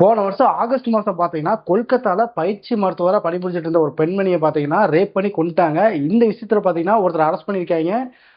போன வருஷம் ஆகஸ்ட் மாசம் பாத்தீங்கன்னா கொல்கத்தால பயிற்சி மருத்துவரா பணிபுரிஞ்சிட்டு இருந்த ஒரு பெண்மணியை பாத்தீங்கன்னா ரேப் பண்ணி கொண்டுட்டாங்க இந்த விஷயத்துல பாத்தீங்கன்னா ஒருத்தர் அரெஸ்ட் பண்ணிருக்காங்க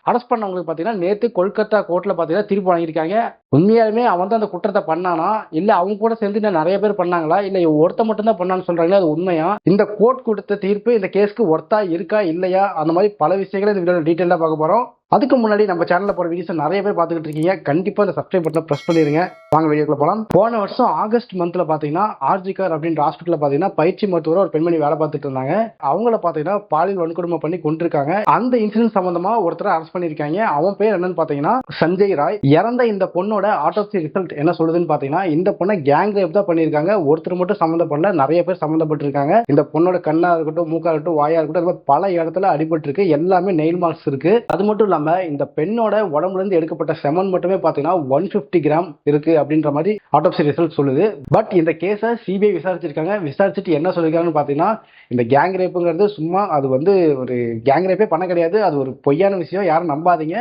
அரெஸ்ட் பண்ணவங்களுக்கு பாத்தீங்கன்னா நேத்து கொல்கத்தா கோர்ட்ல பாத்தீங்கன்னா தீர்ப்பு வாங்கியிருக்காங்க. உண்மையாலுமே அவன் தான் அந்த குற்றத்தை பண்ணானா? இல்ல அவங்க கூட சேர்ந்து இன்னும் நிறைய பேர் பண்ணாங்களா? இல்ல ஒருத்த மட்டும் தான் பண்ணான்னு சொல்றாங்களா? அது உண்மையா? இந்த கோர்ட் கொடுத்த தீர்ப்பு இந்த கேஸ்க்கு ஒர்த்தா இருக்கா இல்லையா? அந்த மாதிரி பல விஷயங்களை இந்த வீடியோ டீட்டெயிலாக பார்க்க போறோம். அதுக்கு முன்னாடி நம்ம சேனல்ல போற வீடியோஸ் நிறைய பேர் பார்த்துக்கிட்டு இருக்கீங்க. கண்டிப்பா இந்த சப்ஸ்கிரைப் பட்டனை ப்ரெஸ் பண்ணிருங்க. வாங்க வீடியோக்குள்ள போலாம். போன வருஷம் ஆகஸ்ட் மந்த்ல பாத்தீங்கன்னா ஆர்ஜிகார் அப்படின்ற ஹாஸ்பிட்டல் பாத்தீங்கன்னா பயிற்சி மருத்துவரை ஒரு பெண்மணி வேலை பார்த்துட்டு இருந்தாங்க. அவங்கள பாத்தீங்கன்னா பாலியல் வன்கொடுமை பண்ணி கொண்டிருக்காங்க அந்த இன்சிடென்ட் சம்பந்தமா ஒருத்தரை அரெஸ்ட் பண்ணிருக்காங்க அவன் பேர் என்னன்னு பாத்தீங்கன்னா சஞ்சய் ராய். இறந்த இந்த பொண்ணோட ஆட்டோப்சி ரிசல்ட் என்ன சொல்லுதுன்னு பாத்தீங்கன்னா இந்த பொண்ணை கேங் ரேப் தான் பண்ணிருக்காங்க ஒருத்தர் மட்டும் சம்மந்தப்படல நிறைய பேர் சம்மந்தப்பட்டிருக்காங்க. இந்த பொண்ணோட கண்ணா இருக்கட்டும் மூக்கா இருக்கட்டும் வாயா இருக்கட்டும் அது மாதிரி பல இடத்துல அடிபட்டு இருக்கு எல்லாமே நெயில் மார்க்ஸ் இருக்கு. அது மட்டும் இல்லாம இந்த பெண்ணோட உடம்புல இருந்து எடுக்கப்பட்ட செமன் மட்டுமே பாத்தீங்கன்னா ஒன் பிப்டி கிராம் இருக்கு. அப்படின்ற மாதிரி ஆட்டோப்சி ரிசல்ட் சொல்லுது. பட் இந்த கேஸை சிபிஐ விசாரிச்சிருக்காங்க. விசாரிச்சுட்டு என்ன சொல்லியிருக்காங்கன்னு பார்த்தீங்கன்னா இந்த கேங் ரேப்புங்கிறது சும்மா அது வந்து ஒரு கேங் ரேப்பே பண்ண கிடையாது. அது ஒரு பொய்யான விஷயம். யாரும் நம்பாதீங்க.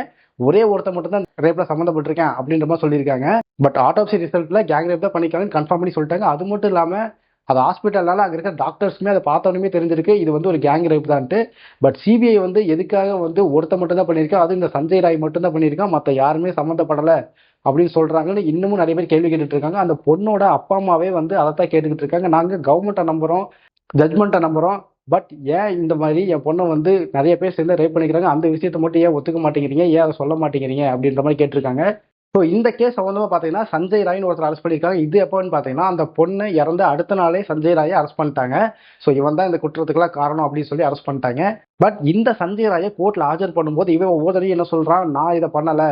ஒரே ஒருத்தர் மட்டும் தான் ரேப்ல சம்மந்தப்பட்டிருக்கேன் அப்படின்ற மாதிரி சொல்லியிருக்காங்க. பட் ஆட்டோப்சி ரிசல்ட்ல கேங் ரேப் தான் பண்ணிக்காங்கன்னு கன்ஃபார்ம் பண்ணி சொல்லிட்டாங்க. அது மட்டும் இல்லாம அது ஹாஸ்பிட்டல்னால அங்கே இருக்க டாக்டர்ஸுமே அதை பார்த்தோன்னே தெரிஞ்சிருக்கு. இது வந்து ஒரு கேங் ரேப் தான்ட்டு. பட் சிபிஐ வந்து எதுக்காக வந்து ஒருத்த மட்டும் தான் பண்ணியிருக்கா? அது இந்த சஞ்சய் ராய் மட்டும் தான் பண்ணியிருக்கான் மற்ற யாருமே சம்மந்தப்படலை. அப்படின்னு சொல்கிறாங்கன்னு இன்னமும் நிறைய பேர் கேள்வி கேட்டுட்டு இருக்காங்க. அந்த பொண்ணோட அப்பா அம்மாவே வந்து அதை தான் கேட்டுக்கிட்டு இருக்காங்க. நாங்கள் கவர்மெண்ட்டை நம்புகிறோம் ஜட்மெண்ட்டை நம்புகிறோம் பட் ஏன் இந்த மாதிரி என் பொண்ணை வந்து நிறைய பேர் சேர்ந்து ரேப் பண்ணிக்கிறாங்க? அந்த விஷயத்த மட்டும் ஏன் ஒத்துக்க மாட்டேங்கிறீங்க? ஏன் அதை சொல்ல மாட்டேங்கிறீங்க? அப்படின்ற மாதிரி கேட்டிருக்காங்க. ஸோ இந்த கேஸ் சம்மந்தமாக பார்த்தீங்கன்னா சஞ்சய் ராய்னு ஒருத்தர் அரெஸ்ட் பண்ணியிருக்காங்க. இது எப்போன்னு பார்த்தீங்கன்னா அந்த பொண்ணு இறந்த அடுத்த நாளே சஞ்சய் ராயை அரெஸ்ட் பண்ணிட்டாங்க. ஸோ இவன் தான் இந்த குற்றத்துக்கெல்லாம் காரணம் அப்படின்னு சொல்லி அரெஸ்ட் பண்ணிட்டாங்க. பட் இந்த சஞ்சய் ராயை கோர்ட்டில் ஆஜர் பண்ணும்போது இவன் ஒவ்வொரு என்ன சொல்கிறான் நான் இதை பண்ணலை.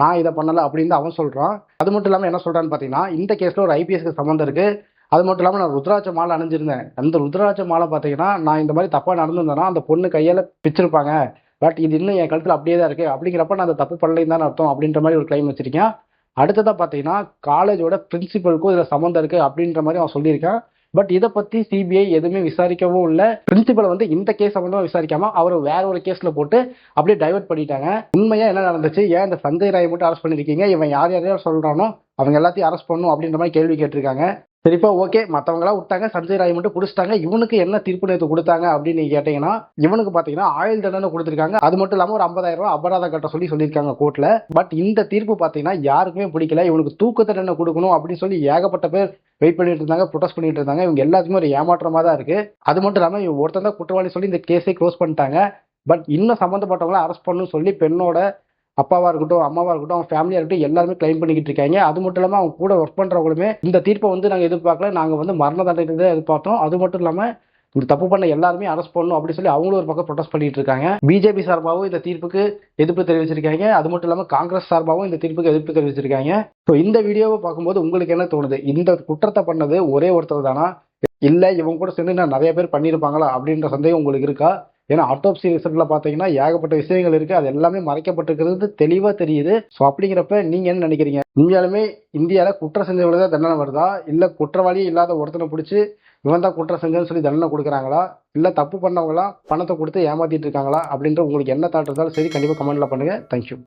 நான் இதை பண்ணலை அப்படின்னு அவன் சொல்கிறான் அது மட்டும் இல்லாமல் என்ன சொல்கிறான்னு பார்த்தீங்கன்னா இந்த கேஸில் ஒரு ஐபிஎஸ்க்கு சம்மந்தம் இருக்குது அது மட்டும் இல்லாமல் நான் ருத்ராட்ச மாலை அணிஞ்சிருந்தேன். அந்த ருத்ராட்ச மாலை பார்த்தீங்கன்னா நான் இந்த மாதிரி தப்பாக நடந்திருந்தேன்னா அந்த பொண்ணு கையால் பிச்சிருப்பாங்க. பட் இது இன்னும் என் கழுத்தில் அப்படியே தான் இருக்குது அப்படிங்கிறப்ப நான் அந்த தப்பு பண்ணலைன்னு தான் அர்த்தம் அப்படின்ற மாதிரி ஒரு கிளைம் வச்சிருக்கேன். அடுத்ததாக பார்த்தீங்கன்னா காலேஜோட பிரின்சிபலுக்கும் இதில் சம்மந்தம் இருக்குது அப்படின்ற மாதிரி அவன் சொல்லியிருக்கான். பட் இதை பற்றி சிபிஐ எதுவுமே விசாரிக்கவும் இல்லை. பிரின்சிபல் வந்து இந்த கேஸ் சம்மந்தமாக விசாரிக்காம அவர் வேற ஒரு கேஸில் போட்டு அப்படியே டைவர்ட் பண்ணிட்டாங்க. உண்மையாக என்ன நடந்துச்சு? ஏன் இந்த சஞ்சய் ராய் மட்டும் அரெஸ்ட் பண்ணிருக்கீங்க? இவன் யார் யாரையார் சொல்கிறானோ அவங்க எல்லாத்தையும் அரெஸ்ட் பண்ணும் அப்படின்ற மாதிரி கேள்வி கேட்டிருக்காங்க. சரிப்பா ஓகே மற்றவங்களாம் விட்டாங்க சஞ்சய் ராய் மட்டும் பிடிச்சிட்டாங்க இவனுக்கு என்ன தீர்ப்பு நேற்று கொடுத்தாங்க அப்படின்னு நீங்க கேட்டீங்கன்னா இவனுக்கு பார்த்தீங்கன்னா ஆயுள் தண்டனை கொடுத்துருக்காங்க. அது மட்டும் இல்லாமல் ஒரு ஐம்பதாயிரம் ரூபாய் அபராதம் கட்ட சொல்லி சொல்லியிருக்காங்க கோர்ட்டில் பட் இந்த தீர்ப்பு பார்த்தீங்கன்னா யாருக்குமே பிடிக்கல. இவனுக்கு தூக்கு தண்டனை கொடுக்கணும் அப்படின்னு சொல்லி ஏகப்பட்ட பேர் வெயிட் பண்ணிட்டு இருந்தாங்க ப்ரொடெஸ்ட் பண்ணிட்டு இருந்தாங்க. இவங்க எல்லாத்துக்குமே ஒரு ஏமாற்றமாக தான் இருக்கு. அது மட்டும் இல்லாமல் இவங்க ஒருத்தன் தான் குற்றவாளி சொல்லி இந்த கேஸை க்ளோஸ் பண்ணிட்டாங்க. பட் இன்னும் சம்மந்தப்பட்டவங்கள அரெஸ்ட் பண்ணணும்னு சொல்லி பெண்ணோட அப்பாவாக இருக்கட்டும் அம்மாவாக இருக்கட்டும் அவங்க ஃபேமிலியாக இருக்கட்டும் எல்லாருமே கிளைம் பண்ணிக்கிட்டு இருக்காங்க. அது மட்டும் இல்லாமல் அவங்க கூட ஒர்க் பண்ணுறவங்களுமே இந்த தீர்ப்பை வந்து நாங்கள் எதிர்பார்க்கல. நாங்கள் வந்து மரண தண்டனை தான் எதிர்பார்த்தோம். அது மட்டும் இல்லாமல் இந்த தப்பு பண்ண எல்லாருமே அரெஸ்ட் பண்ணணும் அப்படின்னு சொல்லி அவங்களும் ஒரு பக்கம் ப்ரொடெஸ்ட் பண்ணிட்டு இருக்காங்க. பிஜேபி சார்பாகவும் இந்த தீர்ப்புக்கு எதிர்ப்பு தெரிவிச்சிருக்காங்க. அது மட்டும் இல்லாமல் காங்கிரஸ் சார்பாகவும் இந்த தீர்ப்புக்கு எதிர்ப்பு தெரிவிச்சிருக்காங்க. ஸோ இந்த வீடியோவை பார்க்கும்போது உங்களுக்கு என்ன தோணுது? இந்த குற்றத்தை பண்ணது ஒரே ஒருத்தர் தானா? இல்லை இவங்க கூட சேர்ந்து நான் நிறைய பேர் பண்ணியிருப்பாங்களா அப்படின்ற சந்தேகம் உங்களுக்கு இருக்கா? ஏன்னா ஆட்டோப்சி ரிசல்ட்ல பாத்தீங்கன்னா ஏகப்பட்ட விஷயங்கள் இருக்கு. அது எல்லாமே மறைக்கப்பட்டிருக்கிறது. தெளிவா தெரியுது. ஸோ அப்படிங்கிறப்ப நீங்க என்ன நினைக்கிறீங்க? உண்மையாலுமே இந்தியாவில் குற்றம் செஞ்சவங்களுக்கு தான் தண்டனை வருதா? இல்லை குற்றவாளியே இல்லாத ஒருத்தனை பிடிச்சி இவன் தான் குற்றம் செஞ்சேன்னு சொல்லி தண்டனை கொடுக்குறாங்களா? இல்லை தப்பு பண்ணவங்களா பணத்தை கொடுத்து ஏமாத்திட்டு இருக்காங்களா? அப்படின்ற உங்களுக்கு என்ன தாட் இருந்தாலும் சரி கண்டிப்பாக கமெண்ட்ல பண்ணுங்கள் தேங்க்யூ